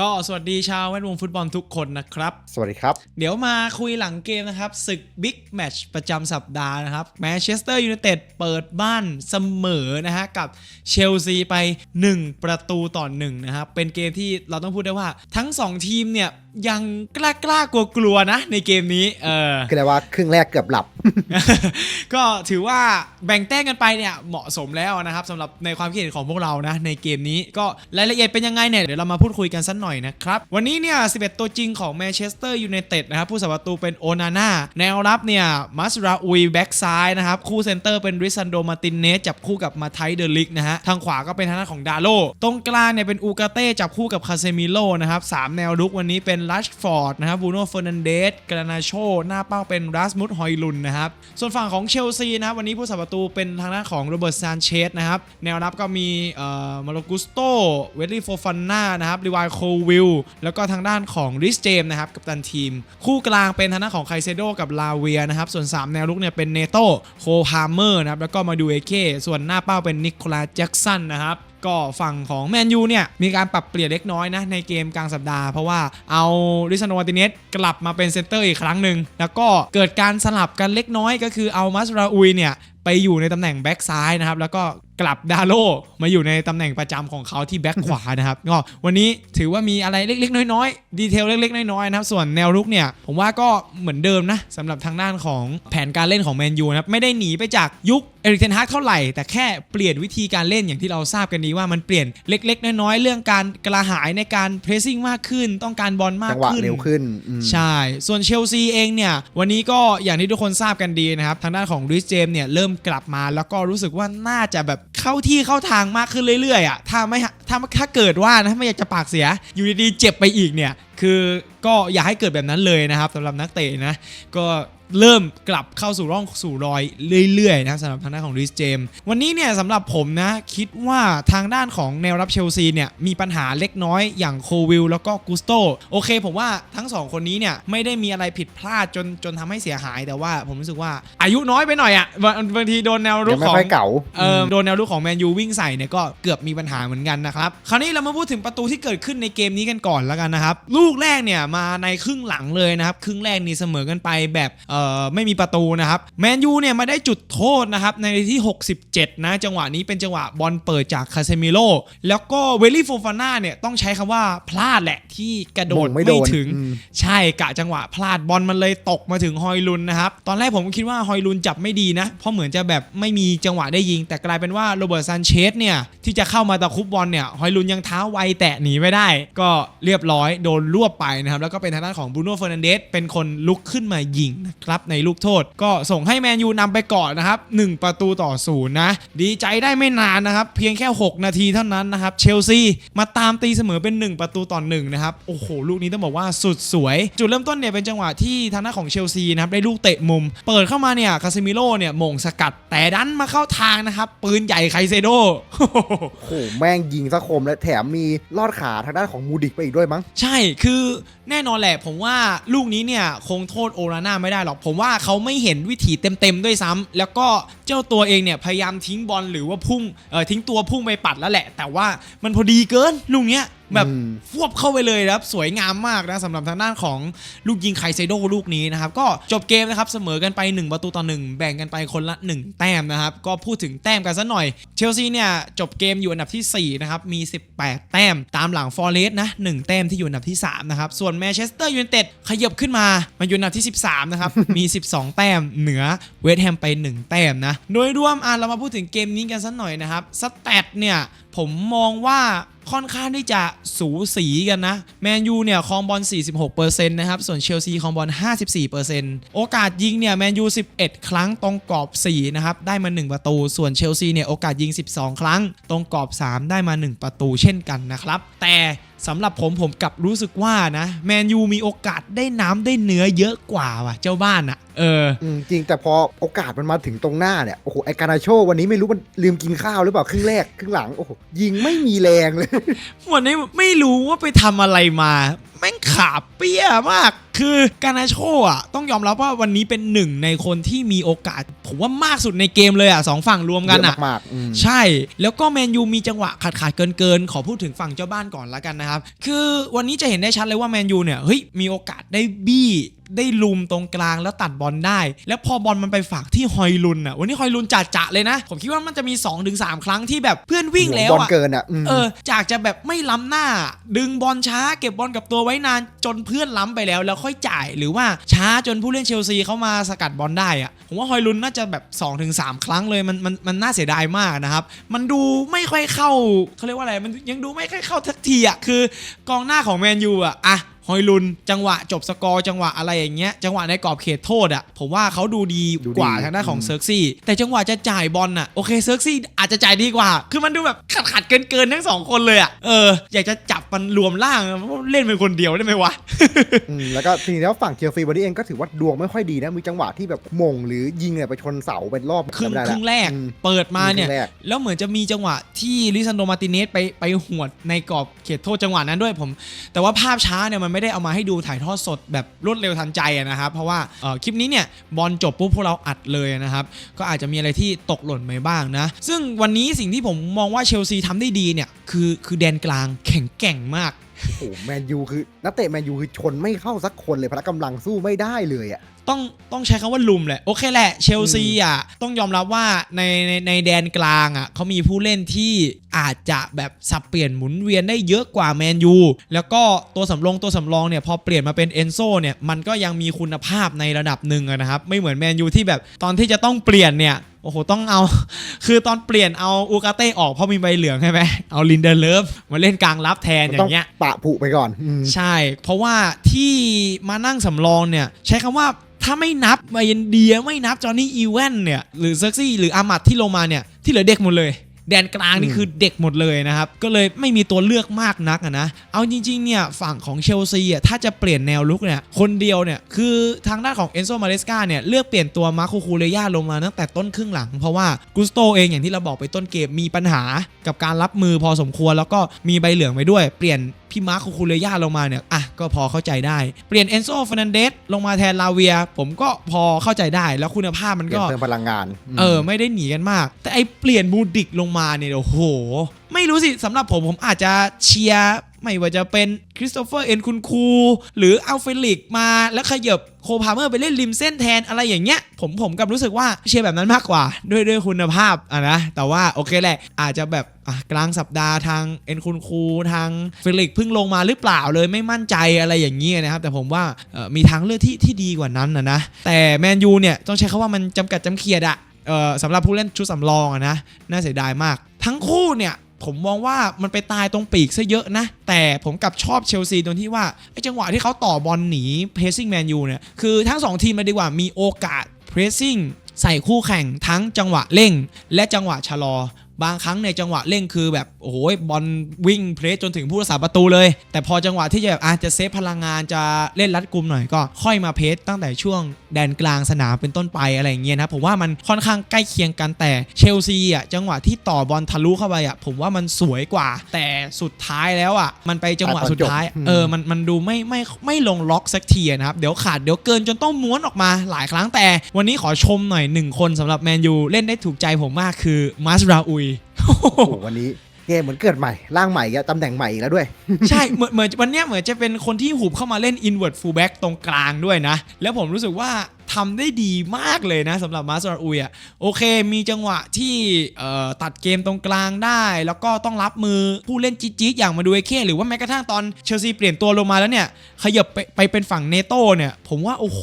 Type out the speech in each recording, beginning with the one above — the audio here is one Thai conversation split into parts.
ก็สวัสดีชาวแวดวงฟุตบอลทุกคนนะครับ สวัสดีครับ เดี๋ยวมาคุยหลังเกมนะครับ ศึกบิ๊กแมตช์ประจำสัปดาห์นะครับแมนเชสเตอร์ยูไนเต็ดเปิดบ้านเสมอนะฮะกับเชลซีไป 1 ประตูต่อ1นะครับเป็นเกมที่เราต้องพูดได้ว่าทั้ง 2 ทีมเนี่ยยังกล้ากล้ากลัวกลัวๆนะในเกมนี้ เออคืออะไรว่าครึ่งแรกเกือบหลับ ก็ถือว่าแบ่งแต้มกันไปเนี่ยเหมาะสมแล้วนะครับสำหรับในความคิดเห็นของพวกเรานะในเกมนี้ก็รายละเอียดเป็นยังไงเนี่ยเดี๋ยวเรามาพูดคุยกันสักหน่อยนะครับวันนี้เนี่ย 11 ตัวจริงของแมนเชสเตอร์ยูไนเต็ดนะครับผู้สัประตูเป็นโอนาน่าแนวรับเนี่ยมัสราอุยแบ็กซ้ายนะครับคู่เซนเตอร์เป็นริซันโดมาตินเนสจับคู่กับมาไทเดลิกนะฮะทางขวาก็เป็นทางด้านของดาโลตรงกลางเนี่ยเป็นอูกาเต้จับคู่กับคาเซมิโลนะครับสามแนวรุกวันนี้เป็นลัชฟอร์ดนะครับบูโน่เฟอร์นันเดสกรานาโชหน้าเป้าเป็นรัสมุดฮอยลุนนะครับส่วนฝั่งของเชลซีนะครับวันนี้ผู้สัประตูเป็นทางด้านของโรเบิร์ตซานเชสนะครับแนวรับก็มีเอ่อมาโลกุสโตเวลลี่โฟฟันนานะครับรีวายโควิลแล้วก็ทางด้านของริสเจมนะครับกับตันทีม คู่กลางเป็นทางด้านของไคเซโดกับลาเวียนะครับส่วน 3 แนวลุกเนี่ยเป็นเนโตโคพาเมอร์นะครับแล้วก็มาดูเอเคส่วนหน้าเป้าเป็นนิโคลาแจ็กสันนะครับ ก็ฝั่งของแมนยูเนี่ย มีการปรับเปลี่ยนเล็กน้อยนะ ในเกมกลางสัปดาห์ เพราะว่าเอาริซานวาติเนสกลับมาเป็นเซนเตอร์อีกครั้งหนึ่ง แล้วก็เกิดการสลับกันเล็กน้อยก็คือเอามัสราอุยเนี่ยไปอยู่ในตำแหน่งแบ็กซ้ายนะครับ แล้วก็กลับดาโลมาอยู่ในตำแหน่งประจำของเขาที่แบ็กขวานะครับก็วันนี้ถือว่ามีอะไรเล็ก ๆ น้อยๆ ดีเทลเล็ก ๆ น้อยๆนะครับ ส่วนแนวรุกเนี่ย ผมว่าก็เหมือนเดิมนะสำหรับทางด้านของแผนการเล่นของแมนยูนะครับ ไม่ได้หนีไปจากยุคเอริกเทนฮากเท่าไหร่ แต่แค่เปลี่ยนวิธีการเล่นอย่างที่เราทราบกันดีว่ามันเปลี่ยนเล็ก ๆ น้อยๆ เรื่องการกระหายในการเพรสซิ่งมากขึ้น ต้องการบอลมากจังหวะขึ้นเร็วขึ้นอืมใช่ ส่วนเชลซีเองเนี่ยวันนี้ก็อย่างที่ทุกคนทราบกันดีนะครับทางด้านของริสเจมเนี่ยเริ่มกลับมาแล้วก็รู้สึกว่าน่าจะแบบเข้าที่เข้าทางมากขึ้นเรื่อยๆอะถ้าไม่ถ้าถ้าเกิดว่านะไม่อยากจะปากเสียอยู่ดีๆเจ็บไปอีกเนี่ยคือก็อย่าให้เกิดแบบนั้นเลยนะครับสำหรับนักเตะนะก็ เริ่มกลับเข้าสู่ร่องสู่รอยเรื่อยๆนะสำหรับทางด้านของริสเจมวันนี้เนี่ยสำหรับผมนะคิดว่าทางด้านของแนวรับเชลซีเนี่ยมีปัญหาเล็กน้อยอย่างโควิลแล้วก็กุสโตโอเค ผมว่าทั้งสองคนนี้เนี่ยไม่ได้มีอะไรผิดพลาดจนจนทำให้เสียหายแต่ว่าผมรู้สึกว่าอายุน้อยไปหน่อยอะ่ะบางบางทีโดนแนวรุยักงไม่ของค่อยเก่าเออโดนแนวรุกของแมนยูวิ่งใส่เนี่ยก็เกือบมีปัญหาเหมือนกันนะครับคราวนี้เรามาพูดถึงประตูที่เกิดขึ้นในเกมนี้กันก่อนแล้วกันนะครับลูกแรกเนี่ยมาในครึ่งหลังเลยนะครับครึ่งแรกนี่เสมอกันไปแบบเอ่อไม่มีประตูนะครับแมนยูเนี่ยมาได้จุดโทษนะครับในนาทีที่ 67 นะจังหวะนี้เป็นจังหวะบอลเปิดจากคาเซมิโลแล้วก็เวลลี่โฟฟาน่าเนี่ยต้องใช้คำว่าพลาดแหละที่กระโดดมงไม่ไม่โดนถึงอืมใช่กะจังหวะพลาดบอลมันเลยตกมาถึงฮอยลุนนะครับตอนแรกผมคิดว่าฮอยลุนจับไม่ดีนะ เพราะเหมือนจะแบบไม่มีจังหวะได้ยิง แต่กลายเป็นว่าโรเบิร์ตซานเชสเนี่ยที่จะเข้ามาตะคุบบอลเนี่ยฮอยลุนยังเท้าไวแตะหนีไม่ได้ ก็เรียบร้อยโดนรวบไปนะครับแล้วก็เป็นทางด้านของบรูโน่เฟอร์นันเดสเป็นคนลุกขึ้นมายิงนะครับในลูกโทษ ก็ส่งให้แมนยูนำไปก่อนนะครับ 1 ประตูต่อศูนย์นะดีใจได้ไม่นานนะครับ เพียงแค่ 6 นาทีเท่านั้นนะครับเชลซีมาตามตีเสมอเป็น 1 ประตูต่อ1นะครับโอ้โหลูกนี้ต้องบอกว่าสุดสวย จุดเริ่มต้นเนี่ยเป็นจังหวะที่ทางด้านของเชลซีนะครับได้ลูกเตะมุม เปิดเข้ามาเนี่ยคาซิมิโร่เนี่ยหม่งสกัด แต่ดันมาเข้าทางนะครับปืนใหญ่ไคเซโดโอ้โหแม่งยิงซะคมและแถมมีลอดขาทางด้านของมูดิกไปอีกด้วยมั้ง ใช่คือแน่นอนแหละผมว่าลูกนี้เนี่ยคงโทษโอราน่าไม่ได้หรอกผมว่าเขาไม่เห็นวิถีเต็มๆด้วยซ้ำแล้วก็เจ้าตัวเองเนี่ยพยายามทิ้งบอลหรือว่าพุ่งเออทิ้งตัวพุ่งไปปัดแล้วแหละ แต่ว่ามันพอดีเกินลูกเนี้ย แบบอืมฟวบเข้าไปเลยนะครับ สวยงามมากนะสำหรับทางด้านของลูกยิงไคเซโดลูกนี้นะครับ ก็จบเกมนะครับ เสมอกันไป 1 ประตูต่อ 1 แบ่งกันไปคนละ 1 แต้มนะครับ ก็พูดถึงแต้มกันซะหน่อย เชลซีเนี่ยจบเกมอยู่อันดับทีสี่ 4 นะครับ มี 18 แต้มตามหลังฟอร์เรสต์นะ1แต้มที่อยู่อันดับที่ 3 นะครับ ส่วนแมนเชสเตอร์ยูไนเต็ดขยับขึ้นมามาอยู่อันดับที่ 13 นะครับ มี 12 แต้มเหนือเวสต์แฮมไป 1 แต้มนะโดยรวมอะเรามาพูดถึงเกมนี้กันสักหน่อยนะครับสแตทเนี่ย ผมมองว่าค่อนข้างที่จะสูสีกันนะ แมนยูเนี่ยครองบอล 46%นะครับ ส่วนเชลซีครองบอล 54%โอกาสยิงเนี่ยแมนยู 11 ครั้งตรงกรอบ 4 นะครับ ได้มา 1 ประตู ส่วนเชลซีเนี่ยโอกาสยิง 12 ครั้ง ตรงกรอบ 3 ได้มา 1 ประตูเช่นกันนะครับ แต่ สำหรับผมผมกลับรู้สึกว่านะแมนยูมีโอกาสได้น้ำได้เนื้อเยอะกว่าว่ะ เจ้าบ้านอะเอออืมจริงแต่พอโอกาสมันมาถึงตรงหน้าเนี่ย โอ้โห ไอการาโชวันนี้ไม่รู้มันลืมกินข้าวหรือเปล่า ครึ่งแรก ครึ่งหลัง โอ้โห ยิงไม่มีแรงเลย วันนี้ไม่รู้ว่าไปทำอะไรมา แม่งขาเปี้ยมาก คือการนาโชอะต้องยอมรับว่าวันนี้เป็นหนึ่งในคนที่มีโอกาส ผมว่ามากสุดในเกมเลยอะสองฝั่งรวมกันเยอะอะมากๆอืม ใช่ แล้วก็แมนยูมีจังหวะขาดขาดเกินเกินๆ ขอพูดถึงฝั่งเจ้าบ้านก่อนละกันนะครับ คือวันนี้จะเห็นได้ชัดเลยว่าแมนยูเนี่ย เฮ้ย มีโอกาสได้บี้ ได้ลุมตรงกลางแล้วตัดบอลได้ แล้วพอบอลมันไปฝากที่ฮอยลุนอะวันนี้ฮอยลุนจัดจะเลยนะ ผมคิดว่ามันจะมี2-3ครั้งที่แบบเพื่อนวิ่งแล้วบอลอะเกินอะมเออจากจะแบบไม่ล้ำหน้า ดึงบอลช้าเก็บบอลกับตัวไว้นานจนเพื่อนล้ำไปแล้ว แล้วค่อยจ่ายหรือว่าช้าจนผู้เล่นเชลซีเข้ามาสกัดบอลได้อะผมว่าฮอยลุนน่าจะแบบ2-3ครั้งเลยมันมันมันน่าเสียดายมากนะครับมันดูไม่ค่อยเข้าเขาเรียกว่าอะไรมันยังดูไม่ค่อยเข้าทักทีอะคือกองหน้าของแมนยูอะอะ ฮอยลุนจังหวะจบสกอร์จังหวะอะไรอย่างเงี้ยจังหวะในกรอบเขตโทษอะผมว่าเขาดูดีดูดีกว่าทางด้านของอืม เซิร์กซี่แต่จังหวะจะจ่ายบอลน่ะโอเคเซิร์กซี่อาจจะจ่ายดีกว่า คือมันดูแบบขัดขัดเกินเกินๆทั้งสองคนเลยอะเอออยากจะจับมันรวมร่างเล่นเป็นคนเดียวได้ไหมวะ อืมแล้วก็ทีนี้แล้วฝั่งเชลซีวันนี้เองก็ถือว่าดวงไม่ค่อยดีนะ มีจังหวะที่แบบมงหรือยิงเนี่ยไปชนเสาเป็นรอบครึ่งจำไม่ได้ครึ่งแรก อืม เปิดมาเนี่ย ครึ่งแรก แล้วเหมือนจะมีจังหวะที่ลิซันโดมาร์ติเนสไปไปหวดในกรอบเขตโทษจังหวะนั้นด้วยผม แต่ว่าภาพช้าเนี่ยมันไม่ได้เอามาให้ดูถ่ายทอดสดแบบรวดเร็วทันใจอะนะครับ เพราะว่าเอ่อคลิปนี้เนี่ยบอลจบปุ๊บพวกเราอัดเลยนะครับ ก็อาจจะมีอะไรที่ตกหล่นไปบ้างนะ ซึ่งวันนี้สิ่งที่ผมมองว่าเชลซีทำได้ดีเนี่ยคือคือแดนกลางแข็งแกร่งมากโอ้โหแมนยูคือนักเตะแมนยูคือชนไม่เข้าสักคนเลยพละกำลังสู้ไม่ได้เลยอะต้องต้องใช้คำว่าลุมแหละโอเคแหละเชลซีอะต้องยอมรับว่าในในในแดนกลางอะเขามีผู้เล่นที่ อาจจะแบบสับเปลี่ยนหมุนเวียนได้เยอะกว่าแมนยูแล้วก็ตัวสำรองตัวสำรองเนี่ยพอเปลี่ยนมาเป็นเอนโซเนี่ยมันก็ยังมีคุณภาพในระดับหนึ่งอะนะครับ ไม่เหมือนแมนยูที่แบบตอนที่จะต้องเปลี่ยนเนี่ยโอ้โห ต้องเอา คือตอนเปลี่ยนเอาอูกาเต้ออกเพราะมีใบเหลืองใช่ไหม เอาลินเดอร์เลิฟมาเล่นกลางรับแทนอต้อย่างเงี้ย ปะผุไปก่อนอืมใช่ เพราะว่าที่มานั่งสำรองเนี่ย ใช้คำว่าถ้าไม่นับมาเยนเดียไม่นับจอห์นนี่อีแวนเนี่ย หรือเซ็กซี่หรืออามัดที่ลงมาเนี่ย ที่เหลือเด็กหมดเลย แดนกลางนี่อืมคือเด็กหมดเลยนะครับ ก็เลยไม่มีตัวเลือกมากนักอะนะ เอาจริงๆเนี่ยฝั่งของเชลซีอะถ้าจะเปลี่ยนแนวลุกเนี่ยคนเดียวเนี่ยคือทางด้านของเอนโซมาเลสกาเนี่ยเลือกเปลี่ยนตัวมาร์โคคูเลย่าลงมาตั้งแต่ต้นครึ่งหลัง เพราะว่ากุสโตเองอย่างที่เราบอกไปต้นเกมมีปัญหากับการรับมือพอสมควรแล้วก็มีใบเหลืองไปด้วยเปลี่ยน พี่มาร์โคคูเลย่าลงมาเนี่ยอะก็พอเข้าใจได้ เปลี่ยนเอนโซฟ r นันเดสลงมาแทนลาเวีย ผมก็พอเข้าใจได้แล้วคุณภาพมันเปลี่ยก็นเติมพลังงานมเออ ไม่ได้หนีกันมาก แต่ไอเปลี่ยนบูดิกลงมาเนี่ยโอ้โห ไม่รู้สิสำหรับผมผมอาจจะเชียร์ ไม่ว่าจะเป็นคริสโตเฟอร์เอ็นคุณคู หรืออัลเฟลิกมาแล้วขยับโคพาเมอร์ไปเล่นริมเส้นแทนอะไรอย่างเงี้ย ผมผมกับรู้สึกว่าเชียร์แบบนั้นมากกว่า ด้วยด้วยคุณภาพอะนะ แต่ว่าโอเคแหละ อาจจะแบบกลางสัปดาห์ทางเอ็นคุณคูทางเฟลิกเพิ่งลงมาหรือเปล่าเลยไม่มั่นใจอะไรอย่างเงี้ยนะครับ แต่ผมว่ามีทางเลือกที่ที่ดีกว่านั้นนะนะแต่แมนยูเนี่ยต้องใช้คำว่ามันจำกัดจำเขียดอะสำหรับผู้เล่นชุดสำรองอะนะน่าเสียดายมาก ทั้งคู่เนี่ย ผมมองว่ามันไปตายตรงปีกซะเยอะนะ แต่ผมกลับชอบเชลซีตรงที่ว่าไอ้จังหวะที่เขาต่อบอลหนีเพรสซิ่งแมนยูเนี่ยคือทั้ง 2 ทีมมาดีกว่ามีโอกาสเพรสซิ่งใส่คู่แข่งทั้งจังหวะเร่ง และจังหวะชะลอ บางครั้งในจังหวะเร่งคือแบบโอ้โหบอลวิ่งเพรสจนถึงผู้รักษาประตูเลย แต่พอจังหวะที่จะแบบอาจจะเซฟพลังงานจะเล่นรัดกุมหน่อยก็ค่อยมาเพรสตั้งแต่ช่วงแดนกลางสนามเป็นต้นไปอะไรอย่างเงี้ยนะผมว่ามันค่อนข้างใกล้เคียงกันแต่เชลซีอะจังหวะที่ต่อบอลทะลุเข้าไปอะผมว่ามันสวยกว่า แต่สุดท้ายแล้วอะมันไปจังหวะสุดท้ายอืมเออมันมันดูไม่ไม่ไม่ลงล็อกสักทีนะครับเดี๋ยวขาดเดี๋ยวเกินจนต้องม้วนออกมาหลายครั้งแต่ วันนี้ขอชมหน่อยหนึ่งคนสำหรับแมนยูเล่นได้ถูกใจผมมากคือมาสราอุย โอ้โหวันนี้เกมเหมือนเกิดใหม่ร่างใหม่อะตำแหน่งใหม่อีกแล้วด้วย ใช่เหมือนเหมือนวันเนี้ยเหมือนจะเป็นคนที่หุบเข้ามาเล่น inward fullback ตรงกลางด้วยนะ แล้วผมรู้สึกว่า ทำได้ดีมากเลยนะสำหรับมาสราอุยอะโอเค มีจังหวะที่ตัดเกมตรงกลางได้ แล้วก็ต้องรับมือผู้เล่นจี๊ดๆอย่างมาดูเอเคหรือว่าแม้กระทั่งตอนเชลซีเปลี่ยนตัวลงมาแล้วเนี่ย ขยับไปไปเป็นฝั่งเนโต้เนี่ย ผมว่าโอ้โห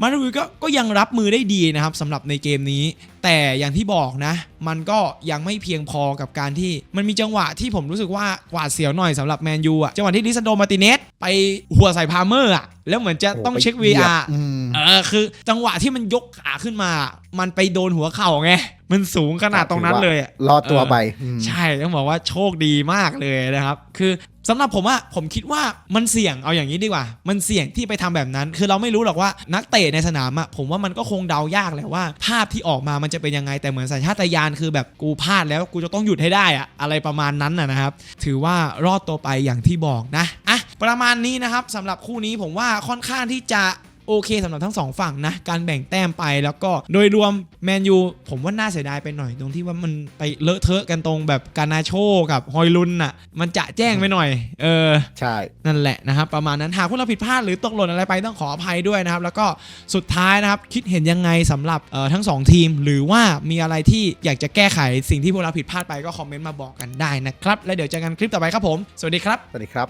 มาสราอุยก็ก็ยังรับมือได้ดีนะครับสำหรับในเกมนี้แต่อย่างที่บอกนะ มันก็ยังไม่เพียงพอกับการที่ มันมีจังหวะที่ผมรู้สึกว่าหวาดเสียวหน่อยสำหรับแมนยูอะจังหวะที่ลิซันโดมาร์ติเนสไปหัวใส่พาเมอร์อะ แล้วเหมือนจะต้องเช็คโโหไปหยียบ VR อืมเออคือ จังหวะที่มันยกขาขึ้นมา มันไปโดนหัวเข่าไง มันสูงขนาดตรงนั้นเลยอะรอดตัวไปมใช่ต้องบอกว่าโชคดีมากเลยนะครับ คือสำหรับผมอะผมคิดว่ามันเสี่ยงเอาอย่างนี้ดีกว่า มันเสี่ยงที่ไปทำแบบนั้น คือเราไม่รู้หรอกว่านักเตะในสนามอะผมว่ามันก็คงเดายากแหละว่า ภาพที่ออกมามันจะเป็นยังไง แต่เหมือนสัญชาตญาณคือแบบกูพลาดแล้วกูจะต้องหยุดให้ได้อะอะไรประมาณนั้นนะนะครับ ถือว่ารอดตัวไปอย่างที่บอกนะอะ ประมาณนี้นะครับสำหรับคู่นี้ผมว่าค่อนข้างที่จะโอเคสำหรับทั้งสองฝั่งนะ การแบ่งแต้มไปแล้วก็โดยรวมแมนยูผมว่าน่าเสียดายไปหน่อย ตรงที่ว่ามันไปเลอะเทอะกันตรงแบบการนาโชกับฮอยลุนน่ะ มันจะแจ้งไปหน่อย เออ ใช่ นั่นแหละนะครับ ประมาณนั้นหากพวกเราผิดพลาดหรือตกหล่นอะไรไปต้องขออภัยด้วยนะครับ แล้วก็สุดท้ายนะครับ คิดเห็นยังไงสำหรับเอ่อทั้งสองทีม หรือว่ามีอะไรที่อยากจะแก้ไขสิ่งที่พวกเราผิดพลาดไปก็คอมเมนต์มาบอกกันได้นะครับ แล้วเดี๋ยวเจอกันคลิปต่อไปครับผมสวัสดีครับสวัสดีครับ